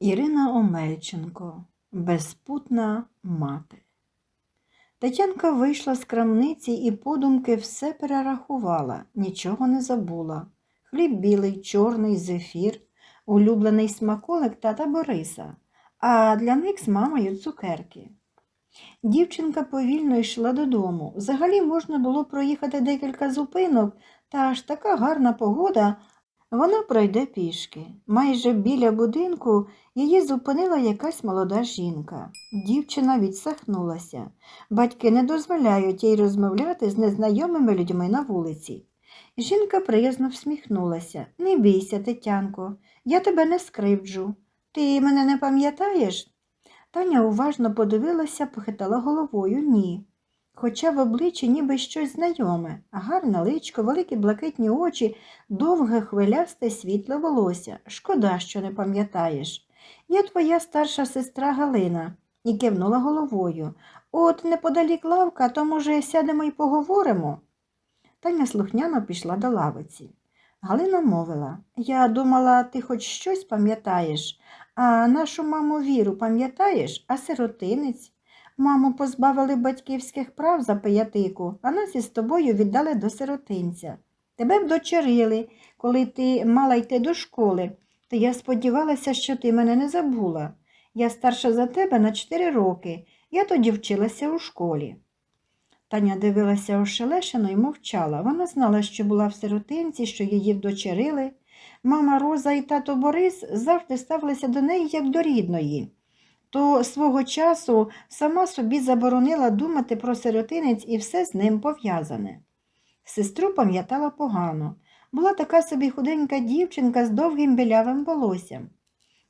Ірина Омельченко Безпутна мати. Тетянка вийшла з крамниці і подумки все перерахувала, нічого не забула. Хліб білий, чорний, зефір, улюблений смаколик тата Бориса, а для них з мамою цукерки. Дівчинка повільно йшла додому. Взагалі можна було проїхати декілька зупинок, та аж така гарна погода, вона пройде пішки. Майже біля будинку її зупинила якась молода жінка. Дівчина відсахнулася. Батьки не дозволяють їй розмовляти з незнайомими людьми на вулиці. Жінка приязно всміхнулася. Не бійся, Тетянко, я тебе не скривджу. Ти мене не пам'ятаєш? Таня уважно подивилася, похитала головою ні. Хоча в обличчі ніби щось знайоме, гарне личко, великі блакитні очі, довге хвилясте світле волосся. Шкода, що не пам'ятаєш. Я твоя старша сестра Галина і кивнула головою. От неподалік лавка, то, може, сядемо і поговоримо. Таня слухняно пішла до лавиці. Галина мовила Я думала, ти хоч щось пам'ятаєш, а нашу маму віру пам'ятаєш, а сиротинець. Маму позбавили батьківських прав за пиятику, а нас із тобою віддали до сиротинця. Тебе вдочерили, коли ти мала йти до школи, то я сподівалася, що ти мене не забула. Я старша за тебе на чотири роки, я тоді вчилася у школі. Таня дивилася ошелешено і мовчала. Вона знала, що була в сиротинці, що її вдочерили. Мама Роза і тато Борис завжди ставилися до неї як до рідної. То свого часу сама собі заборонила думати про сиротинець і все з ним пов'язане. Сестру пам'ятала погано. Була така собі худенька дівчинка з довгим білявим волоссям.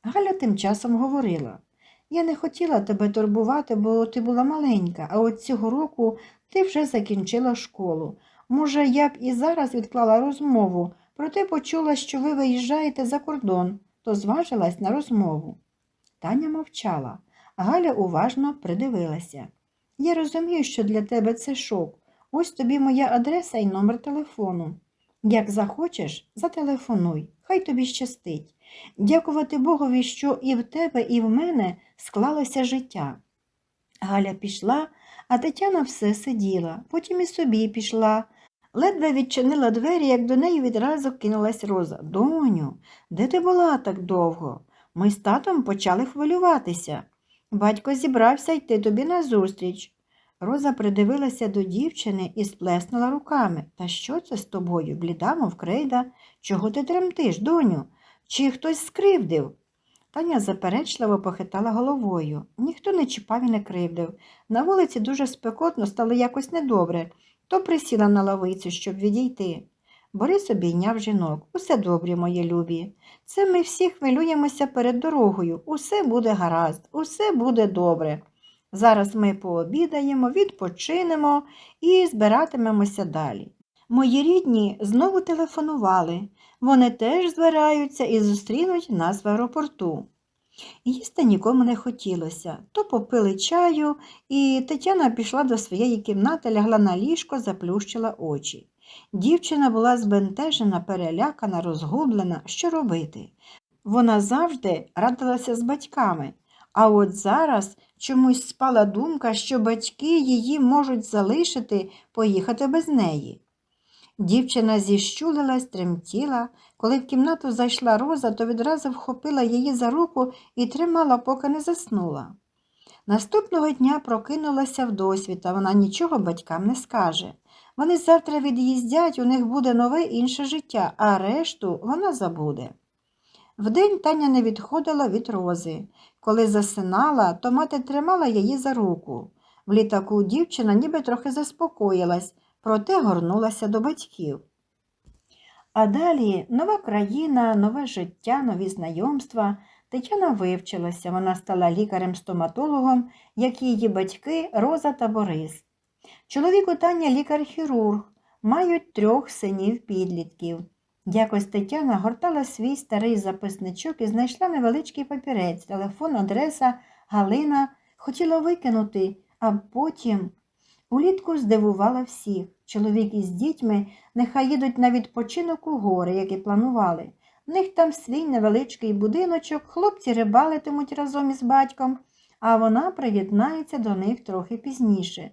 Галя тим часом говорила Я не хотіла тебе турбувати, бо ти була маленька, а от цього року ти вже закінчила школу. Може, я б і зараз відклала розмову, проте почула, що ви виїжджаєте за кордон, то зважилась на розмову. Таня мовчала, Галя уважно придивилася. Я розумію, що для тебе це шок. Ось тобі моя адреса і номер телефону. Як захочеш, зателефонуй, хай тобі щастить. Дякувати Богові, що і в тебе, і в мене склалося життя. Галя пішла, а Тетяна все сиділа, потім і собі пішла. Ледве відчинила двері, як до неї відразу кинулась Роза. Доню, де ти була так довго? Ми з татом почали хвилюватися. Батько зібрався йти тобі назустріч. Роза придивилася до дівчини і сплеснула руками. Та що це з тобою, бліда, мов крейда? Чого ти тремтиш, доню? Чи хтось скривдив? Таня заперечливо похитала головою. Ніхто не чіпав і не кривдив. На вулиці дуже спекотно стало якось недобре, то присіла на лавицю, щоб відійти. Борис обійняв жінок. Усе добре, мої любі. Це ми всі хвилюємося перед дорогою. Усе буде гаразд, усе буде добре. Зараз ми пообідаємо, відпочинемо і збиратимемося далі. Мої рідні знову телефонували. Вони теж збираються і зустрінуть нас в аеропорту. Їсти нікому не хотілося. То попили чаю, і Тетяна пішла до своєї кімнати, лягла на ліжко, заплющила очі. Дівчина була збентежена, перелякана, розгублена, що робити. Вона завжди радилася з батьками, а от зараз чомусь спала думка, що батьки її можуть залишити, поїхати без неї. Дівчина зіщулилась, тремтіла. Коли в кімнату зайшла Роза, то відразу вхопила її за руку і тримала, поки не заснула. Наступного дня прокинулася вдосвіта, вона нічого батькам не скаже. Вони завтра від'їздять, у них буде нове інше життя, а решту вона забуде. Вдень Таня не відходила від рози. Коли засинала, то мати тримала її за руку. В літаку дівчина ніби трохи заспокоїлась, проте горнулася до батьків. А далі нова країна, нове життя, нові знайомства. Тетяна вивчилася, вона стала лікарем-стоматологом, як її батьки Роза та Борис. Чоловік у Таня лікар-хірург, мають трьох синів-підлітків. Якось Тетяна гортала свій старий записничок і знайшла невеличкий папірець, телефон, адреса, Галина, хотіла викинути, а потім улітку здивувала всіх. Чоловік із дітьми нехай їдуть на відпочинок у гори, як і планували. В них там свій невеличкий будиночок, хлопці рибалитимуть разом із батьком, а вона приєднається до них трохи пізніше.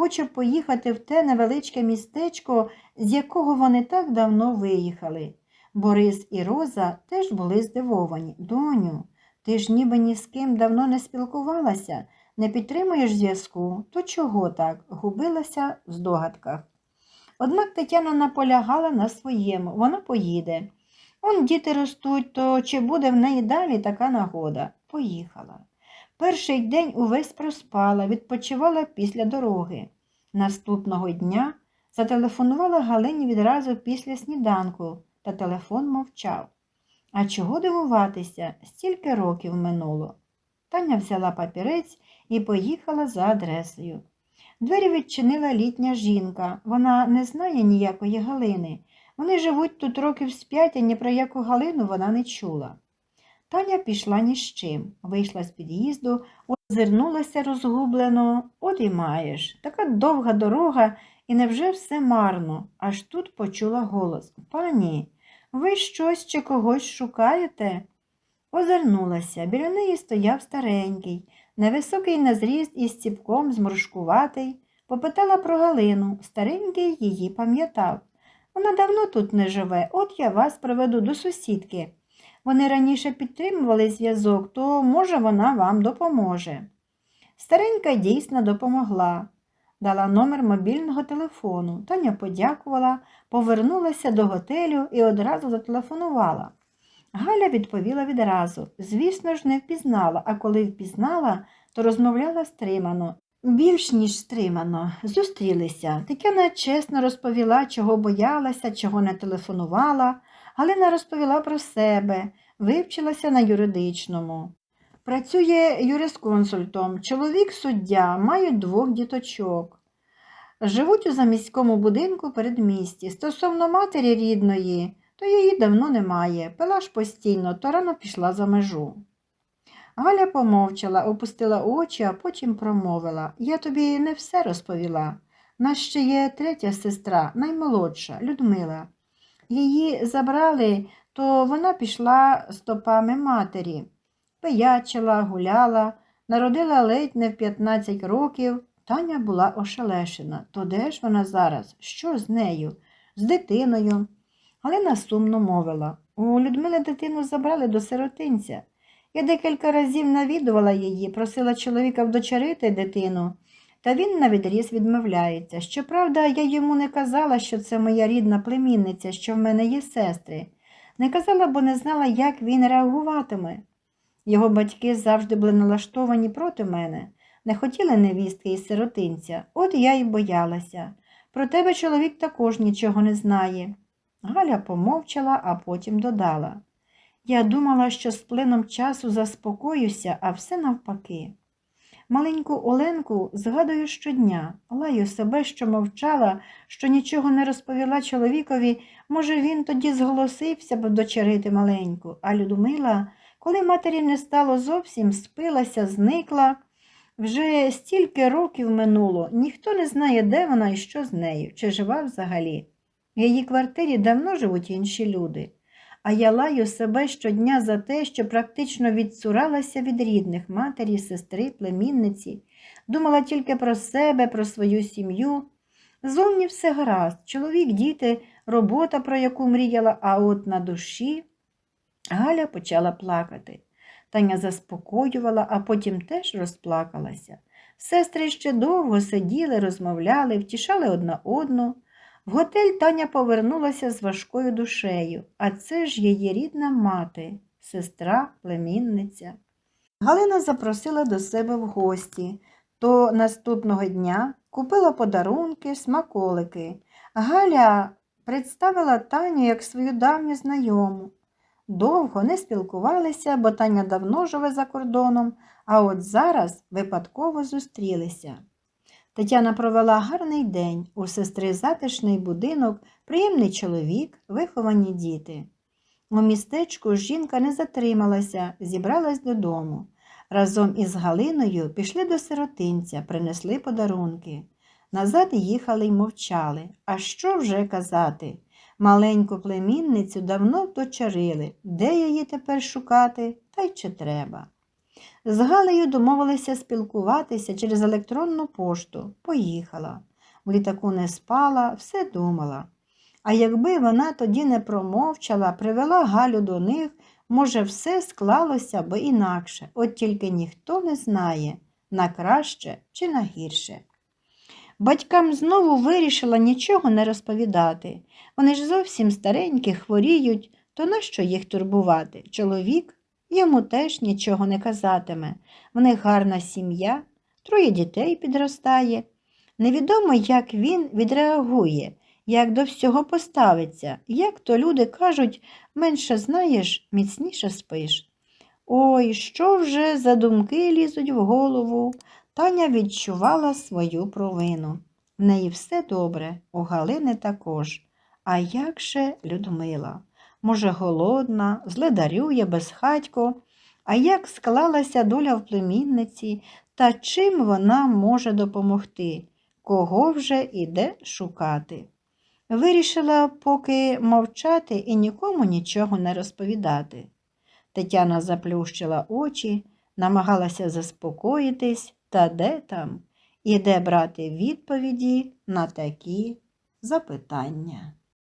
Хоче поїхати в те невеличке містечко, з якого вони так давно виїхали. Борис і Роза теж були здивовані. Доню, ти ж ніби ні з ким давно не спілкувалася, не підтримуєш зв'язку, то чого так? губилася в здогадках. Однак Тетяна наполягала на своєму, вона поїде. Он діти ростуть, то чи буде в неї далі така нагода? Поїхала. Перший день увесь проспала, відпочивала після дороги. Наступного дня зателефонувала Галині відразу після сніданку, та телефон мовчав. А чого дивуватися, стільки років минуло. Таня взяла папірець і поїхала за адресою. Двері відчинила літня жінка. Вона не знає ніякої Галини. Вони живуть тут років з п'ять, а ні про яку Галину вона не чула. Таня пішла ні з чим, вийшла з під'їзду, озирнулася розгублено. От і маєш. Така довга дорога, і невже все марно? Аж тут почула голос. Пані, ви щось чи когось шукаєте? Озирнулася. Біля неї стояв старенький, невисокий на зріст із ціпком, зморшкуватий. Попитала про Галину. Старенький її пам'ятав. Вона давно тут не живе, от я вас приведу до сусідки. Вони раніше підтримували зв'язок, то, може, вона вам допоможе. Старенька дійсно допомогла. Дала номер мобільного телефону. Таня подякувала, повернулася до готелю і одразу зателефонувала. Галя відповіла відразу. Звісно ж, не впізнала, а коли впізнала, то розмовляла стримано. Більш ніж стримано. Зустрілися. Тетяна чесно розповіла, чого боялася, чого не телефонувала. Галина розповіла про себе, вивчилася на юридичному. Працює юрисконсультом, чоловік суддя, мають двох діточок. Живуть у заміському будинку передмісті. Стосовно матері рідної, то її давно немає. Пила ж постійно, то рано пішла за межу. Галя помовчала, опустила очі, а потім промовила Я тобі не все розповіла. Нас ще є третя сестра, наймолодша, Людмила. Її забрали, то вона пішла стопами матері. Пиячила, гуляла, народила ледь не в 15 років. Таня була ошелешена. То де ж вона зараз? Що з нею? З дитиною. Галина сумно мовила. У Людмили дитину забрали до сиротинця. Я декілька разів навідувала її, просила чоловіка вдочерити дитину, та він навідріз відмовляється. Щоправда, я йому не казала, що це моя рідна племінниця, що в мене є сестри. Не казала, бо не знала, як він реагуватиме. Його батьки завжди були налаштовані проти мене, не хотіли невістки із сиротинця, от я й боялася. Про тебе чоловік також нічого не знає. Галя помовчала, а потім додала. Я думала, що з плином часу заспокоюся, а все навпаки. Маленьку Оленку згадую щодня, лаю себе, що мовчала, що нічого не розповіла чоловікові, може, він тоді зголосився б дочерити маленьку, а Людмила, коли матері не стало зовсім, спилася, зникла. Вже стільки років минуло, ніхто не знає, де вона і що з нею, чи жива взагалі. В її квартирі давно живуть інші люди а я лаю себе щодня за те, що практично відсуралася від рідних матері, сестри, племінниці, думала тільки про себе, про свою сім'ю. Зовні все гаразд, чоловік, діти, робота, про яку мріяла, а от на душі Галя почала плакати. Таня заспокоювала, а потім теж розплакалася. Сестри ще довго сиділи, розмовляли, втішали одна одну. В готель Таня повернулася з важкою душею, а це ж її рідна мати, сестра, племінниця. Галина запросила до себе в гості, то наступного дня купила подарунки, смаколики. Галя представила Таню як свою давню знайому. Довго не спілкувалися, бо Таня давно живе за кордоном, а от зараз випадково зустрілися. Тетяна провела гарний день, у сестри затишний будинок, приємний чоловік, виховані діти. У містечку жінка не затрималася, зібралась додому. Разом із Галиною пішли до сиротинця, принесли подарунки. Назад їхали й мовчали. А що вже казати? Маленьку племінницю давно вдочерили, де її тепер шукати, та й чи треба. З Галею домовилися спілкуватися через електронну пошту. Поїхала. В літаку не спала, все думала. А якби вона тоді не промовчала, привела Галю до них, може, все склалося б інакше, от тільки ніхто не знає, на краще чи на гірше. Батькам знову вирішила нічого не розповідати. Вони ж зовсім старенькі, хворіють, то нащо їх турбувати? Чоловік йому теж нічого не казатиме. В них гарна сім'я, троє дітей підростає. Невідомо, як він відреагує, як до всього поставиться, як то люди кажуть, менше знаєш, міцніше спиш. Ой, що вже за думки лізуть в голову. Таня відчувала свою провину. В неї все добре, у Галини також. А як же Людмила? Може, голодна, зледарює безхатько, а як склалася доля в племінниці, та чим вона може допомогти, кого вже іде шукати? Вирішила поки мовчати і нікому нічого не розповідати. Тетяна заплющила очі, намагалася заспокоїтись, та де там, і де брати відповіді на такі запитання.